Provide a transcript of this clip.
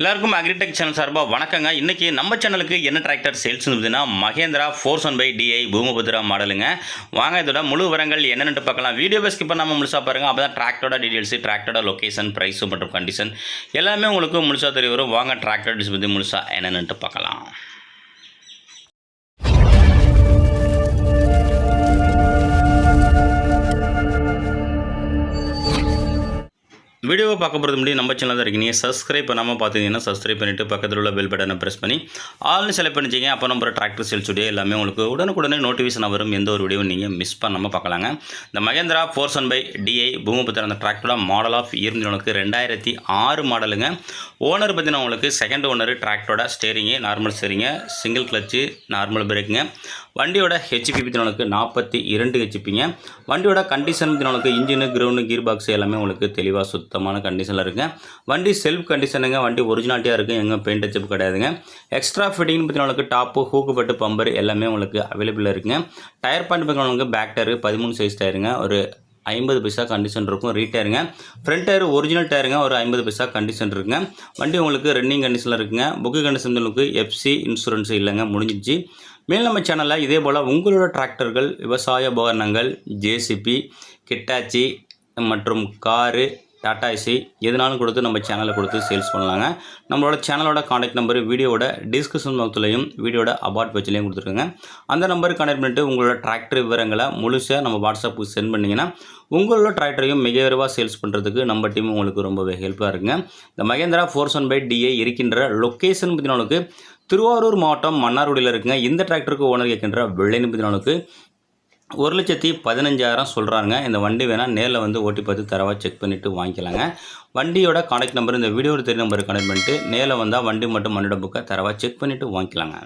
எல்லாருக்கும் agritech channel சார்பாக வணக்கங்க. இன்றைக்கி நம்ம சேனலுக்கு என்ன டிராக்டர் சேல்ஸ் இருந்ததுன்னா Mahindra four one five DI Bhoomiputra மாடலுங்க. வாங்க இதோட முழு விவரங்கள் என்னென்னு பார்க்கலாம். வீடியோவை ஸ்கிப் பண்ணாமல் முழுசாக பாருங்கள் அப்போ தான் டிராக்டரோட டீட்டெயில்ஸு டிராக்டரோட லொக்கேஷன் ப்ரைஸு மற்றும் கண்டிஷன் எல்லாமே உங்களுக்கு முழுசாக தெரிய வரும். வாங்க டிராக்டர் டீல்ஸ் பற்றி முழுசாக என்னென்னு பார்க்கலாம். வீடியோவை பார்க்க போகிறது முடியும் நம்ம சேனல் தான் இருக்கீங்க. சப்ஸ்கிரைப் பண்ணாமல் பார்த்தீங்கன்னா சப்ஸ்கிரைப் பண்ணிவிட்டு பக்கத்தில் உள்ள பெல் பட்டனை ப்ரெஸ் பண்ணி ஆல்னு செலக்ட் பண்ணிச்சிங்க அப்போ நம்ம டிராக்டர் சேல்ஸ் வீடியோ எல்லாமே உங்களுக்கு உடனுக்குடனே நோட்டிஃபிகேஷன் வரும். எந்த ஒரு வீடியோ நீங்கள் மிஸ் பண்ணாமல் பார்க்கலாங்க. இந்த Mahindra four one five DI Bhoomiputra அந்த டிராக்டரோட மாடல் ஆஃப் இருந்தவனுக்கு ரெண்டாயிரத்தி ஆறு மாடலுங்க ஓனர் பார்த்தீங்கன்னா உங்களுக்கு செகண்ட் ஓனர் டிராக்டரோட ஸ்டேரிங்கு நார்மல் ஸ்டேரிங்க சிங்கிள் கிளச்சு நார்மல் பிரேக்குங்க வண்டியோட ஹெச்பி பற்றினவனுக்கு நாற்பத்தி இரண்டு ஹெச்பிங்க வண்டியோட கண்டிஷன் பற்றினவனுக்கு இன்ஜினு கிரவுண்டு கீர் பாக்ஸ் எல்லாமே உங்களுக்கு தெளிவாக சுத்தம் சுத்தமான கண்டிஷனில் இருக்குங்க வண்டி செல்ஃப் கண்டிஷனுங்க வண்டி ஒரிஜினாலிட்டியாக இருக்குது எங்கே பெயிண்ட் அச்சப் கிடையாதுங்க. எக்ஸ்ட்ரா ஃபிட்டிங் உங்களுக்கு டாப்பு ஹூக்கு பட்டு பம்பர் எல்லாமே உங்களுக்கு அவைலபிளாக இருக்குங்க. டயர் பாயிண்ட் பற்றினவனுக்கு பேக் டயரு பதிமூணு சைஸ் டயருங்க ஒரு ஐம்பது பைசா கண்டிஷன் இருக்கும். ரீடயருங்க ஃப்ரண்ட் டயர் ஒரிஜினல் டயருங்க ஒரு ஐம்பது பைசா கண்டிஷன் இருக்குங்க. வண்டி உங்களுக்கு ரன்னிங் கண்டிஷனில் இருக்குங்க. புக்கு கண்டிஷன் உங்களுக்கு எஃப்சி இன்சூரன்ஸ் இல்லைங்க. முடிஞ்சிச்சு மேல் நம்ம சேனலில் இதே போல் உங்களோட டிராக்டர்கள் விவசாய உபகரணங்கள் ஜேசிபி கிட்டாச்சி மற்றும் காரு டாட்டா ஏசி எதுனாலும் கொடுத்து நம்ம சேனலில் கொடுத்து சேல்ஸ் பண்ணலாங்க. நம்மளோட சேனலோட காண்டாக்ட் நம்பர் வீடியோட டிஸ்கிரிப்ஷன் பாக்ஸ்லையும் வீடியோட அபார்ட் பேஜ்லையும் கொடுத்துருக்கோங்க. அந்த நம்பருக்கு கான்டாக்ட் பண்ணிட்டு உங்களோட டிராக்டர் விவரங்களை முழுசாக நம்ம வாட்ஸ்அப்புக்கு சென்ட் பண்ணிங்கன்னா உங்களோட டிராக்டரையும் மிக விரைவாக சேல்ஸ் பண்ணுறதுக்கு நம்ம டீம் உங்களுக்கு ரொம்பவே ஹெல்ப்பாக இருக்குங்க. இந்த Mahindra four one five DI இருக்கின்ற லொக்கேஷன் பற்றினவனுக்கு திருவாரூர் மாவட்டம் மன்னார்குடியில் இருக்குங்க. இந்த டிராக்டருக்கு ஓனர் கேட்கின்ற வெள்ளைன்னு ஒரு லட்சத்தி பதினஞ்சாயிரம் சொல்கிறாங்க இந்த வண்டி வேணால் நேரில் வந்து ஓட்டி பார்த்து தரவாக செக் பண்ணிவிட்டு வாங்கிக்கலாங்க. வண்டியோட காண்டாக்ட் நம்பர் இந்த வீடியோவில் தெரிய நம்பருக்கு கனெக்ட் பண்ணிட்டு நேரில் வந்தால் வண்டி மட்டும் மண்ணிட புக்கை தரவாக செக் பண்ணிவிட்டு வாங்கிக்கலாங்க.